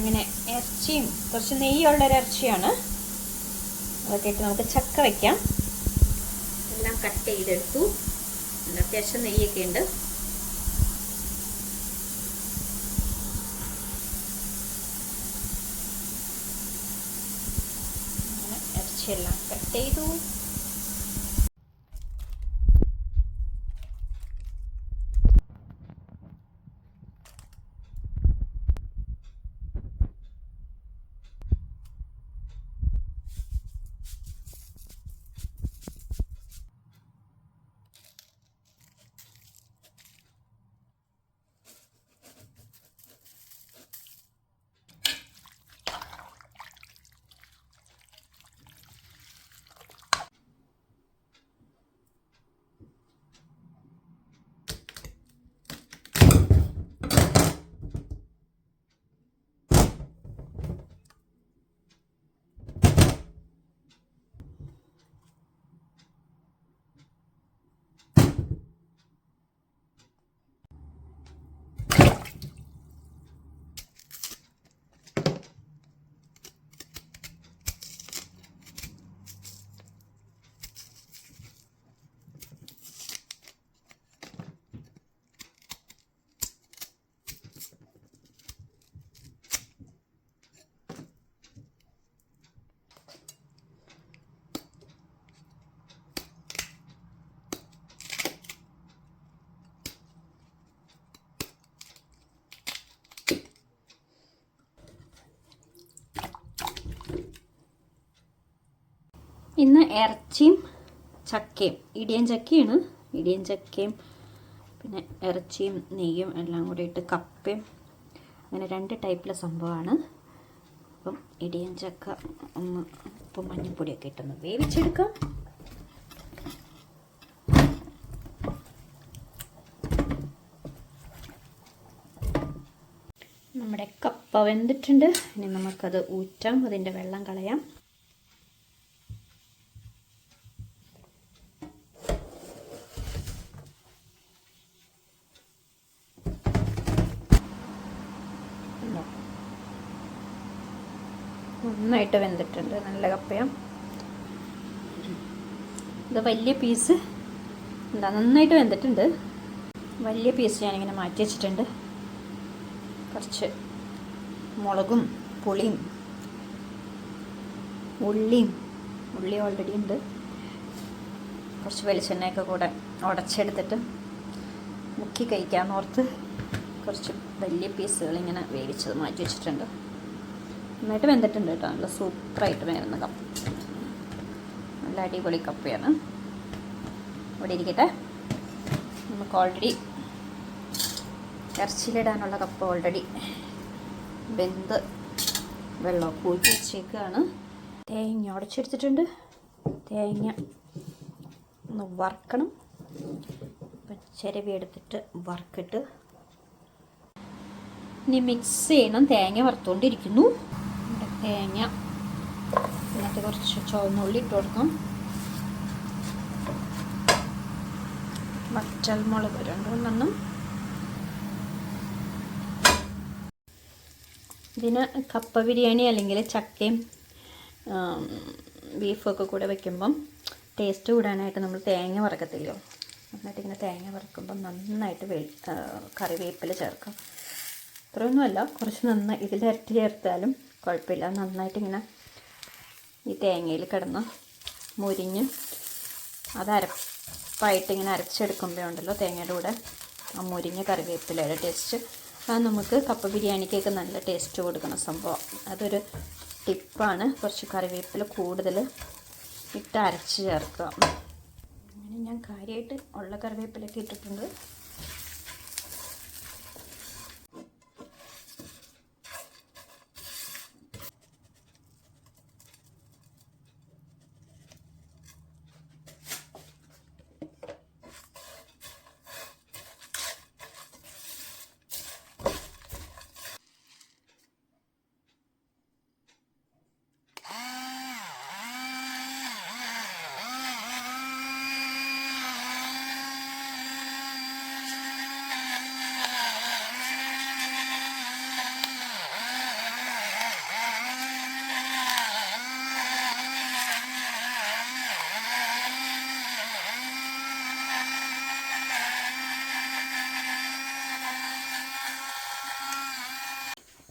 അങ്ങനെ ഇറച്ചിയും കുറച്ച് നെയ്യുള്ളൊരു ഇറച്ചിയാണ്. അതൊക്കെ ഇട്ട് നമുക്ക് ചക്ക വയ്ക്കാം എല്ലാം കട്ട് ചെയ്തെടുത്തു. അത്യാവശ്യം നെയ്യൊക്കെ ഉണ്ട്. ഇറച്ചിയെല്ലാം കട്ട് ചെയ്തു. ഇന്ന് ഇറച്ചിയും ചക്കയും. ഇടിയൻ ചക്കയാണ്. ഇടിയൻ ചക്കയും പിന്നെ ഇറച്ചിയും നെയ്യും എല്ലാം കൂടി ഇട്ട് കപ്പയും. അങ്ങനെ രണ്ട് ടൈപ്പിലെ സംഭവമാണ്. അപ്പം ഇടിയൻ ചക്ക ഒന്ന് ഉപ്പും മഞ്ഞൾപ്പൊടിയൊക്കെ ഇട്ടൊന്ന് വേവിച്ചെടുക്കാം. നമ്മുടെ കപ്പ വെന്തിട്ടുണ്ട്. ഇനി നമുക്കത് ഊറ്റാം. അതിന്റെ വെള്ളം കളയാം ഉണ്ടോ? നന്നായിട്ട് വെന്തിട്ടുണ്ട്. നല്ല കപ്പയം. ഇത് വലിയ പീസ്. എന്താ നന്നായിട്ട് വെന്തിട്ടുണ്ട്. വലിയ പീസ് ഞാനിങ്ങനെ മാറ്റി വെച്ചിട്ടുണ്ട്. കുറച്ച് മുളകും പുളിയും ഉള്ളിയും ഉള്ളി ഓൾറെഡി ഉണ്ട്. കുറച്ച് വെളിച്ചെണ്ണയൊക്കെ കൂടെ ഉടച്ചെടുത്തിട്ട് മുക്കി കഴിക്കാമെന്ന് ഓർത്ത് കുറച്ച് വലിയ പീസുകൾ ഇങ്ങനെ വേവിച്ചത് മാറ്റി വെച്ചിട്ടുണ്ട്. നന്നായിട്ട് വെന്തിട്ടുണ്ട് കേട്ടോ. നല്ല സൂപ്പറായിട്ട് വേവുന്ന കപ്പ്. നല്ല അടിപൊളി കപ്പയാണ്. ഇവിടെ ഇരിക്കട്ടെ. നമുക്ക് ഓൾറെഡി ഇറച്ചിയിലിടാനുള്ള കപ്പ് ഓൾറെഡി വെന്ത് വെള്ളമൊക്കെ ഊറ്റി വെച്ചേക്കാണ്. തേങ്ങ ഉടച്ചെടുത്തിട്ടുണ്ട്. തേങ്ങ ഒന്ന് വറക്കണം. ചിരവി എടുത്തിട്ട് വറുക്കിട്ട്. ഇനി മിക്സ് ചെയ്യണം. തേങ്ങ വറുത്തുകൊണ്ടിരിക്കുന്നു തേങ്ങ. എന്നിട്ട് കുറച്ച് ചുവന്നുള്ളി ഇട്ട് കൊടുക്കും. വറ്റൽ മുളക് രണ്ടുകൊണ്ടെണ്ണം ഇതിന് കപ്പ ബിരിയാണി അല്ലെങ്കിൽ ചക്കയും ബീഫൊക്കെ കൂടെ വെക്കുമ്പം ടേസ്റ്റ് കൂടാനായിട്ട് നമ്മൾ തേങ്ങ വറക്കത്തില്ലയോ? എന്നിട്ട് ഇങ്ങനെ തേങ്ങ വറക്കുമ്പം നന്നായിട്ട് വെ കറിവേപ്പില ചേർക്കാം. അത്രയൊന്നുമല്ല കുറച്ച് നന്നായി ഇതിൽ ഇരട്ടി ചേർത്താലും കുഴപ്പമില്ല. നന്നായിട്ട് ഇങ്ങനെ ഈ തേങ്ങയിൽ കിടന്ന് മുരിഞ്ഞ് അത് അരപ്പായിട്ട് ഇങ്ങനെ അരച്ചെടുക്കുമ്പോൾ ഉണ്ടല്ലോ തേങ്ങയുടെ കൂടെ ആ മുരിഞ്ഞ കറിവേപ്പിലയുടെ ടേസ്റ്റ് അത് നമുക്ക് കപ്പ ബിരിയാണിക്കൊക്കെ നല്ല ടേസ്റ്റ് കൊടുക്കുന്ന സംഭവം. അതൊരു ടിപ്പാണ്. കുറച്ച് കറിവേപ്പില കൂടുതൽ ഇട്ട് അരച്ച് ചേർക്കുക. അങ്ങനെ ഞാൻ കാര്യമായിട്ട് ഉള്ള കറിവേപ്പിലൊക്കെ ഇട്ടിട്ടുണ്ട്.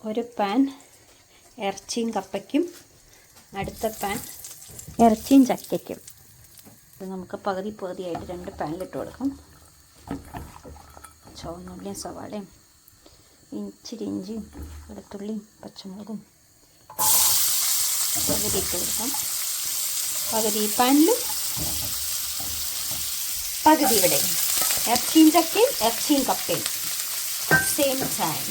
ഒരു പാൻ ഇറച്ചിയും കപ്പയ്ക്കും അടുത്ത പാൻ ഇറച്ചിയും ചക്കയ്ക്കും. ഇത് നമുക്ക് പകുതി പകുതിയായിട്ട് രണ്ട് പാനിലിട്ട് കൊടുക്കാം. ചുവന്നുള്ളിയും സവാളയും ഇച്ചിരി ഇഞ്ചിയും വെളുത്തുള്ളിയും പച്ചമുളകും പകുതി ഇട്ട് കൊടുക്കാം. പകുതി പാനിലും പകുതി ഇവിടെ ഇറച്ചിയും ചക്കയും ഇറച്ചിയും കപ്പയും. സെയിം ടൈം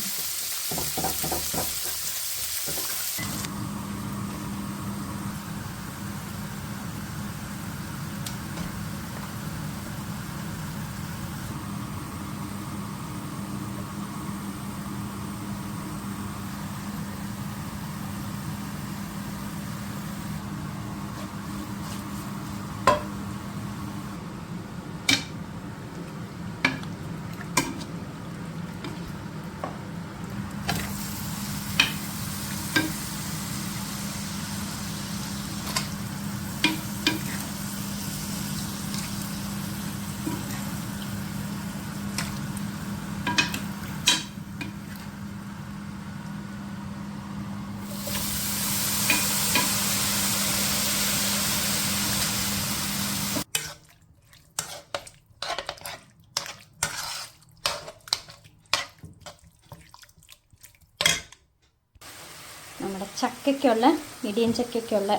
നമ്മുടെ ചക്കയ്ക്കുള്ള ഇടിയൻ ചക്കയ്ക്കുള്ള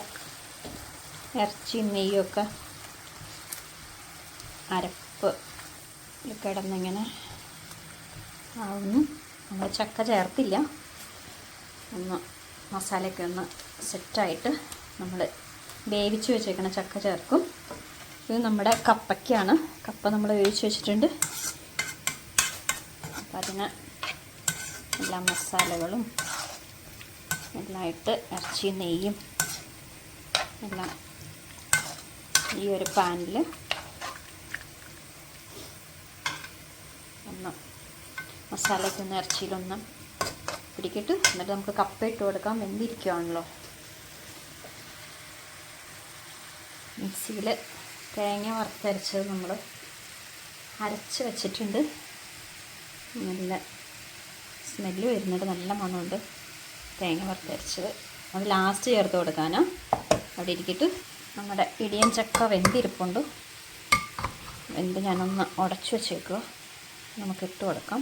ഇറച്ചിയും നെയ്യൊക്കെ അരപ്പ് കിടന്നിങ്ങനെ ആവുന്നു. നമ്മൾ ചക്ക ചേർത്തില്ല. ഒന്ന് മസാലയൊക്കെ ഒന്ന് സെറ്റായിട്ട് നമ്മൾ വേവിച്ച് വെച്ചേക്കണ ചക്ക ചേർക്കും. ഇത് നമ്മുടെ കപ്പയ്ക്കാണ്. കപ്പ നമ്മൾ വേവിച്ച് വെച്ചിട്ടുണ്ട്. അപ്പം അതിന് എല്ലാ മസാലകളും എല്ലാം ഇട്ട് ഇറച്ചിയും നെയ്യും എല്ലാം ഈ ഒരു പാനിൽ ഒന്ന് മസാലയ്ക്കൊന്ന് ഇറച്ചിയിലൊന്ന് പിടിക്കിട്ട് എന്നിട്ട് നമുക്ക് കപ്പ ഇട്ട് കൊടുക്കാം. വെന്തിരിക്കുവാണല്ലോ. മിക്സിയിൽ തേങ്ങ വറുത്തരച്ചത് നമ്മൾ അരച്ച് വെച്ചിട്ടുണ്ട്. നല്ല സ്മെല്ല് വരുന്നുണ്ട്. നല്ല മണമുണ്ട്. തേങ്ങ വറുത്തരച്ചത്. അത് ലാസ്റ്റ് ചേർത്ത് കൊടുക്കാനോ. അവിടെ ഇരിക്കിട്ട് നമ്മുടെ ഇടിയൻ ചക്ക വെന്തിരിപ്പുണ്ട് വെന്ത് ഞാനൊന്ന് ഉടച്ചു വെച്ചേക്കുക നമുക്ക് ഇട്ട് കൊടുക്കാം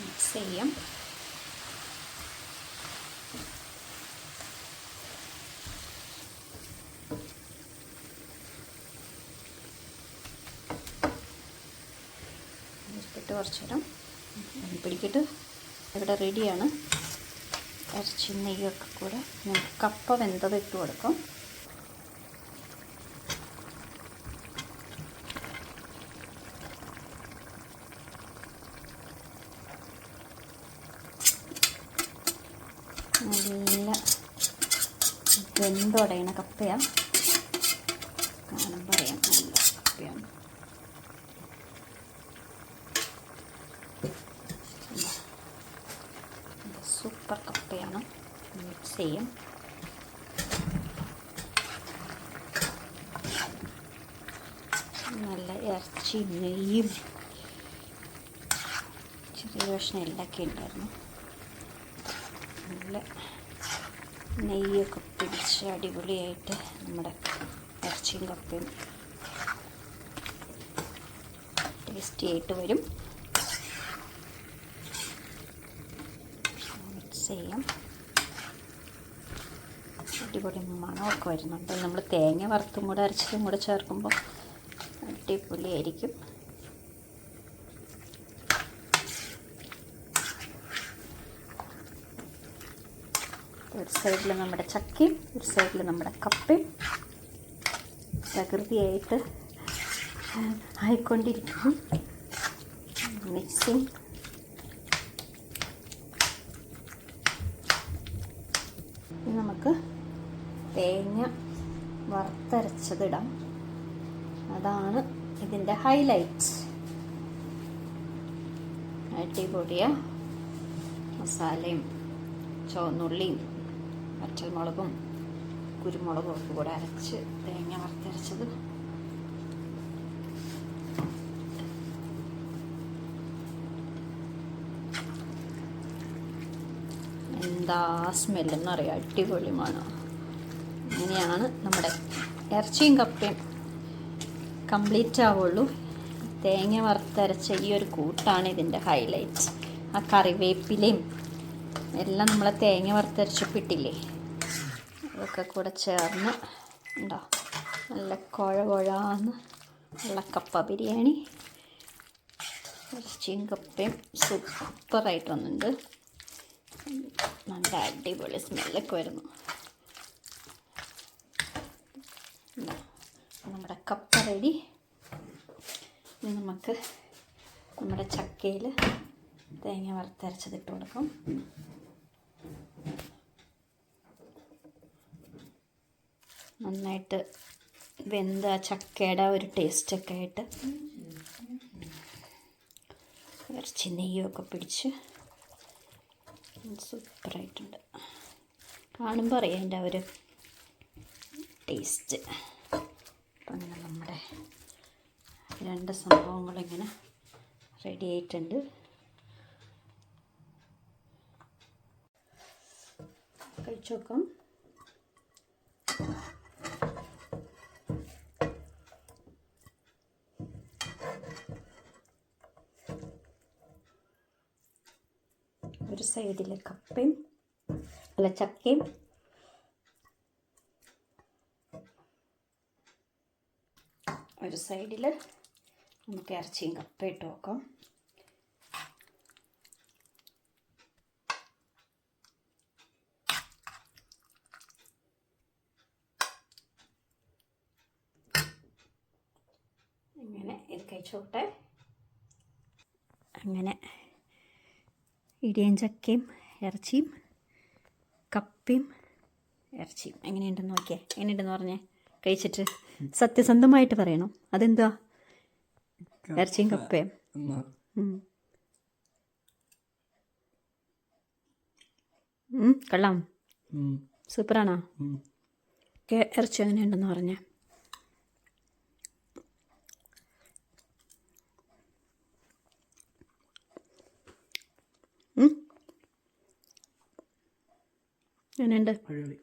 മിക്സ് ചെയ്യാം ഇട്ട് കുറച്ച് നേരം പിടിക്കിട്ട് ഇവിടെ റെഡിയാണ്. ഇറച്ചി നെയ്യൊക്കെ കൂടെ നമുക്ക് കപ്പ വെന്തത് ഇട്ട് കൊടുക്കും. നല്ല വെന്തോടെയാണ് കപ്പയാണ് കാണുമ്പോൾ അറിയാം നല്ല കപ്പയാണ്. കപ്പയാണ് മിക്സ് ചെയ്യും നല്ല ഇറച്ചി നെയ്യും. ചെറിയ കഷ്ണം എല്ലാമൊക്കെ ഉണ്ടായിരുന്നു. നല്ല നെയ്യൊക്കെ പിടിച്ച് അടിപൊളിയായിട്ട് നമ്മുടെ ഇറച്ചിയും കപ്പയും ടേസ്റ്റി ആയിട്ട് വരും മിക്സ് ചെയ്യാം. അടിപൊളി മണമൊക്കെ വരുന്നുണ്ട്. നമ്മൾ തേങ്ങ വറുത്തും കൂടെ അരച്ചതും കൂടെ ചേർക്കുമ്പോൾ അടിപൊളിയായിരിക്കും. ഒരു സൈഡിൽ നമ്മുടെ ചക്കയും ഒരു സൈഡിൽ നമ്മുടെ കപ്പയും. പ്രകൃതിയായിട്ട് ആയിക്കൊണ്ടിരിക്കും മിക്സിങ് ഇനി നമുക്ക് തേങ്ങ വറുത്തരച്ചതിടാം. അതാണ് ഇതിന്റെ ഹൈലൈറ്റ് അടിപൊളിയ മസാലയും ചുവന്നുള്ളിയും പച്ചമുളകും കുരുമുളകും ഒക്കെ കൂടെ അരച്ച് തേങ്ങ വറുത്തരച്ചത്. എന്താ സ്മെല്ലെന്ന് അറിയാം അടിപൊളി മണം അങ്ങനെയാണ് നമ്മുടെ ഇറച്ചിയും കപ്പയും കംപ്ലീറ്റ് ആവുള്ളൂ. തേങ്ങ വറുത്തരച്ച ഈ ഒരു കൂട്ടാണ് ഇതിന്റെ ഹൈലൈറ്റ് ആ കറിവേപ്പിലയും എല്ലാം നമ്മളെ തേങ്ങ വറുത്തരച്ചപ്പിട്ടില്ലേ അതൊക്കെ കൂടെ ചേർന്ന് ഉണ്ടോ? നല്ല കുഴ കുഴാന്ന് ഉള്ള കപ്പ ബിരിയാണി. ഇറച്ചിയും കപ്പയും സൂപ്പറായിട്ട് വന്നിട്ടുണ്ട്. നല്ല അടിപൊളി സ്മെല്ലൊക്കെ വരുന്നു. നമ്മുടെ കപ്പ റെഡി ഇനി നമുക്ക് നമ്മുടെ ചക്കയിൽ തേങ്ങ വറുത്തരച്ചതിട്ട് കൊടുക്കും. നന്നായിട്ട് വെന്ത ചക്കയുടെ ഒരു ടേസ്റ്റൊക്കെ ആയിട്ട് ഇറച്ചി നെയ്യൊക്കെ പിടിച്ച് സൂപ്പറായിട്ടുണ്ട്. കാണുമ്പോൾ അറിയാം എന്റെ ഒരു ടേസ്റ്റ് അപ്പം അങ്ങനെ നമ്മുടെ രണ്ട് സംഭവങ്ങളിങ്ങനെ റെഡി ആയിട്ടുണ്ട്. കഴിച്ചു നോക്കാം. ഒരു സൈഡിൽ കപ്പയും അല്ല ചക്കയും. ഒരു സൈഡിൽ നമുക്ക് ഇറച്ചിയും കപ്പ ഇട്ട് നോക്കാം. ഇങ്ങനെ ഇത് കഴിച്ചോട്ടെ. അങ്ങനെ ഇടിയൻ ചക്കയും ഇറച്ചിയും കപ്പയും ഇറച്ചിയും. എങ്ങനെയുണ്ടെന്ന് നോക്കിയേ. എങ്ങനെയുണ്ടെന്ന് പറഞ്ഞേ? കഴിച്ചിട്ട് സത്യസന്ധമായിട്ട് പറയണം. അതെന്താ ഇറച്ചിയും കപ്പയും. കള്ളാം. സൂപ്പറാണോ? ഇറച്ചി എങ്ങനെയുണ്ടെന്ന് പറഞ്ഞേ? എങ്ങനെയുണ്ട്? അടിപൊളി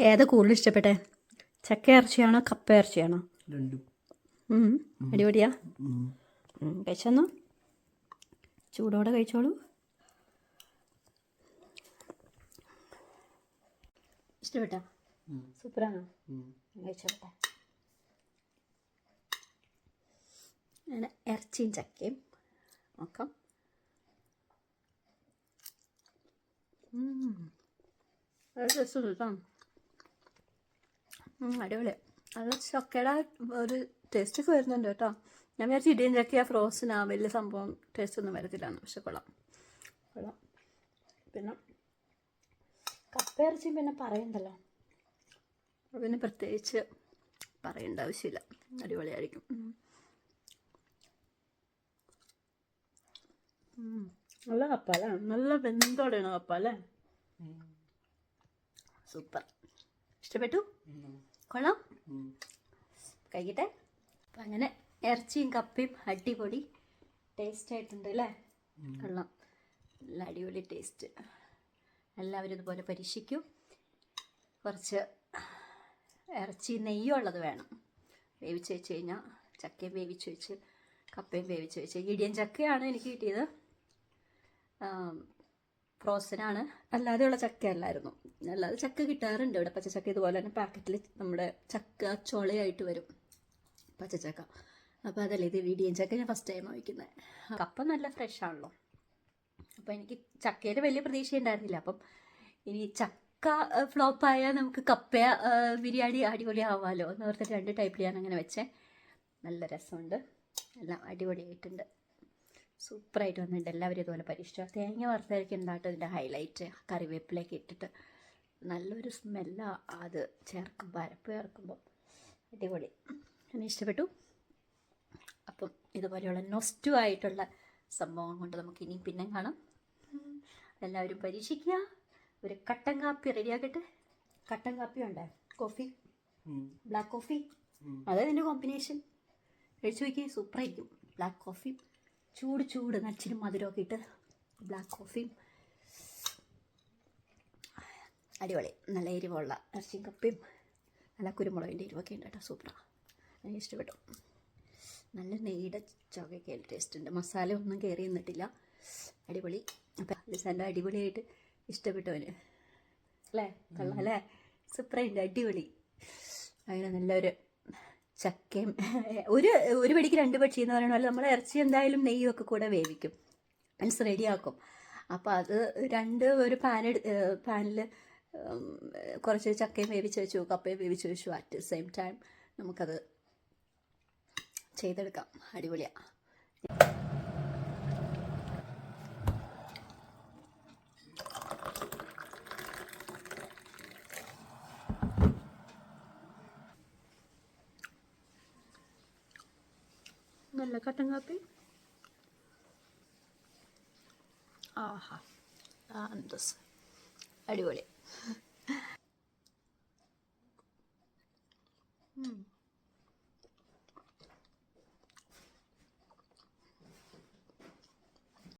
ഏതാ കൂടുതൽ ഇഷ്ടപ്പെട്ടെ? ചക്ക ഇറച്ചിയാണോ കപ്പ ഇറച്ചിയാണോ. അടിപൊളിയാ? കഴിച്ചു കഴിച്ചെന്നോ? ചൂടോടെ കഴിച്ചോളൂ. ഇഷ്ടപ്പെട്ടോ. സൂപ്പറാണോ. കഴിച്ചോട്ടെ. ഇറച്ചിയും ചക്കയും നോക്കാം. ഉം. രസം അടിപൊളി. നല്ല ചക്കയുടെ ഒരു ടേസ്റ്റ് ഒക്കെ വരുന്നുണ്ട് കേട്ടോ. ഞാൻ വിചാരിച്ചു ഇടിയും ചക്കയ ഫ്രോസനാ വലിയ സംഭവം ടേസ്റ്റ് ഒന്നും വരത്തില്ലാന്ന് പക്ഷെ കൊള്ളാം. കൊള്ളാം. പിന്നെ കപ്പ ഇറച്ചിയും പിന്നെ പറയണ്ടല്ലോ? പിന്നെ പ്രത്യേകിച്ച് പറയേണ്ട ആവശ്യമില്ല. അടിപൊളിയായിരിക്കും. നല്ല കപ്പ നല്ല വെന്തോടെയാണ് കപ്പ സൂപ്പർ. ഇഷ്ടപ്പെട്ടു? കൊള്ളാം. കഴിക്കട്ടെ? അപ്പം അങ്ങനെ ഇറച്ചിയും കപ്പയും അടിപൊളി ടേസ്റ്റ് ആയിട്ടുണ്ട് അല്ലേ? കൊള്ളാം. നല്ല അടിപൊളി ടേസ്റ്റ് എല്ലാവരും ഇതുപോലെ പരീക്ഷിക്കും. കുറച്ച് ഇറച്ചി നെയ്യുള്ളത് വേണം. വേവിച്ച് വെച്ച് കഴിഞ്ഞാൽ ചക്കയും വേവിച്ച് വെച്ച് കപ്പയും വേവിച്ച് വെച്ച്. ഇടിയൻ ചക്കയാണ് എനിക്ക് കിട്ടിയത്. ഫ്രോസനാണ്. അല്ലാതെയുള്ള ചക്ക അല്ലായിരുന്നു. അല്ലാതെ ചക്ക കിട്ടാറുണ്ട്. ഇവിടെ പച്ചച്ചക്ക ഇതുപോലെ തന്നെ പാക്കറ്റിൽ നമ്മുടെ ചക്ക ചൊളയായിട്ട് വരും. പച്ചച്ചക്ക. അപ്പോൾ അതല്ല ഇത് വീടിയും ചക്ക ഞാൻ ഫസ്റ്റ് ടൈം വയ്ക്കുന്നത് കപ്പ നല്ല ഫ്രഷ് ആണല്ലോ. അപ്പോൾ എനിക്ക് ചക്കയിൽ വലിയ പ്രതീക്ഷ ഉണ്ടായിരുന്നില്ല. അപ്പം ഇനി ചക്ക ഫ്ലോപ്പായാൽ നമുക്ക് കപ്പ ബിരിയാണി അടിപൊളി ആവാമല്ലോ എന്ന് പറഞ്ഞിട്ട് രണ്ട് ടൈപ്പിൽ ഞാൻ അങ്ങനെ വെച്ചേ. നല്ല രസമുണ്ട്. എല്ലാം അടിപൊളിയായിട്ടുണ്ട്. സൂപ്പറായിട്ട് വന്നിട്ടുണ്ട്. എല്ലാവരും ഇതുപോലെ പരീക്ഷിച്ചു? തേങ്ങ വറുത്തരയ്ക്ക് ഉണ്ടായിട്ട് ഇതിന്റെ ഹൈലൈറ്റ് കറിവേപ്പിലേക്ക് ഇട്ടിട്ട് നല്ലൊരു സ്മെല്ലാണ് അത് ചേർക്കുമ്പോൾ അരപ്പ് ചേർക്കുമ്പോൾ അടിപൊളി. എന്നെ ഇഷ്ടപ്പെട്ടു. അപ്പം ഇതുപോലെയുള്ള നൊസ്റ്റു ആയിട്ടുള്ള സംഭവം കൊണ്ട് നമുക്ക് ഇനി പിന്നെ കാണാം. എല്ലാവരും പരീക്ഷിക്കുക. ഒരു കട്ടൻ കാപ്പി റെഡിയാക്കട്ടെ കട്ടൻ കാപ്പി ഉണ്ട്? കോഫി? ബ്ലാക്ക് കോഫി അതായത് എന്റെ കോമ്പിനേഷൻ കഴിച്ചു നോക്കി സൂപ്പറായിരിക്കും. ബ്ലാക്ക് കോഫി ചൂട് ചൂട് നച്ചിരി മധുരമൊക്കെ ഇട്ട് ബ്ലാക്ക് കോഫിയും അടിപൊളി. നല്ല എരിവുള്ള ഇറച്ചിയും കപ്പിയും നല്ല കുരുമുളകിന്റെ എരിവൊക്കെ ഉണ്ട് കേട്ടോ. സൂപ്പറാണ് എനിക്ക് ഇഷ്ടപ്പെട്ടു. നല്ല നെയ്യുടെ ചൊവയൊക്കെ ടേസ്റ്റ് ഉണ്ട്. മസാല ഒന്നും കയറി നിന്നിട്ടില്ല. അടിപൊളി. അപ്പം ലിസാന്റെ അടിപൊളിയായിട്ട് ഇഷ്ടപ്പെട്ടവന് അല്ലേ? കൊള്ളാം അല്ലേ? സൂപ്പറായിട്ട് അടിപൊളി. അങ്ങനെ നല്ലൊരു ചക്കയും ഒരു ഒരു പിടിക്ക് രണ്ട് പക്ഷി എന്ന് പറയുന്ന പോലെ നമ്മൾ ഇറച്ചി എന്തായാലും നെയ്യും കൂടെ വേവിക്കും. മീൻസ് റെഡിയാക്കും അപ്പോൾ അത് രണ്ട് ഒരു പാൻ പാനിൽ കുറച്ച് ചക്കയും വേവിച്ച് വെച്ചു കപ്പയും വേവിച്ച് വെച്ചു അറ്റ് സെയിം ടൈം നമുക്കത് ചെയ്തെടുക്കാം. അടിപൊളിയാണ് നല്ല കട്ടൻ കാപ്പി ആഹാ അന്തസ് അടിപൊളി